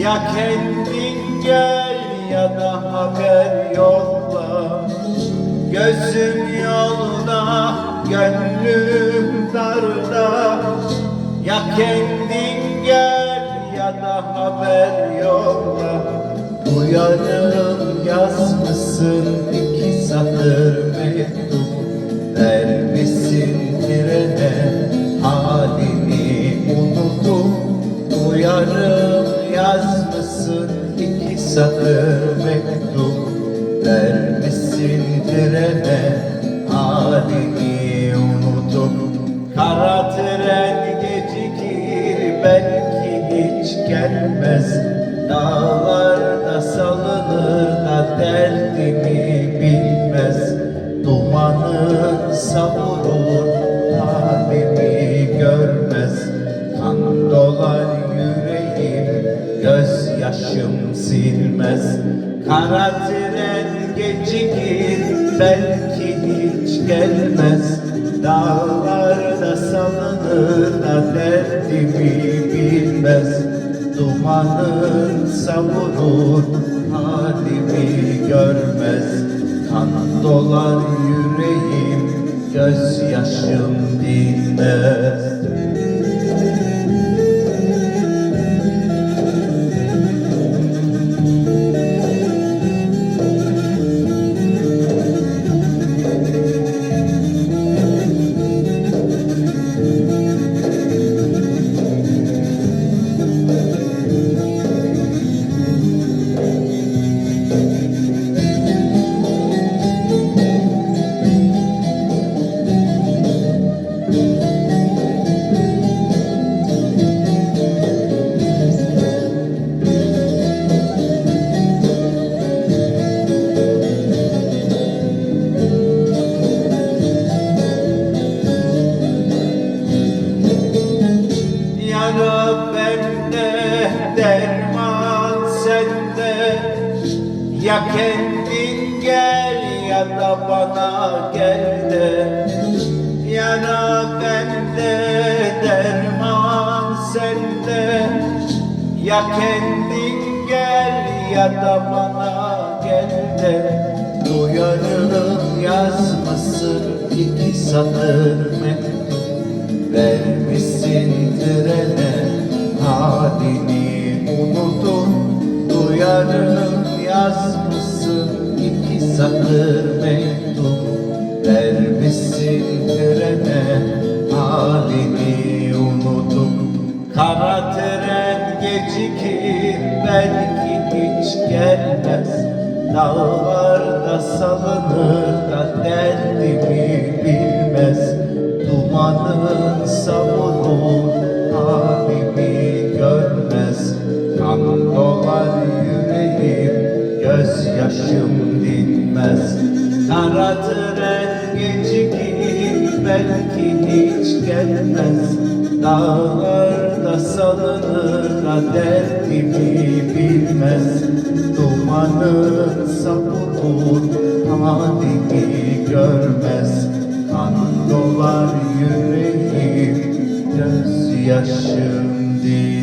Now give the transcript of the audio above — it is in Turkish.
Ya kendin gel ya da haber yolla. Gözüm yolda, gönlüm darda. Ya kendin gel ya da haber yolla. Uyanırım yazmışsın iki satır mektup. Vermişsin trene satır mektup Vermişsin trene halini unutup Kara tren gecikir belki hiç gelmez. Dağlarda salınır da derdimi bilmez. Dumanın savurur silmez Kara tren gecikir belki hiç gelmez. Dağlarda salınır da derdimi bilmez. Dumanın savurur halimi görmez. Kan dolar yüreğim gözyaşım dinmez Ya kendin gel ya da bana gel de. Yana bende derman sende. Ya kendin gel ya da bana gel de. Duyarım yazmasın iki satır mektup. Vermişsin trene halini unutun. Duyarım yazmışsın iki satır mektup? Vermişsin trene halini unutun Kara tren gecikir belki hiç gelmez. Dağlarda salınır da derdimi bilmez. Dumanın savurur halimi bilmez Taratır en belki hiç gelmez. Dağlarda salınır da derdimi bilmez. Dumanın sapulur halini görmez. Kan dolar yüreğim göz yaşım değil.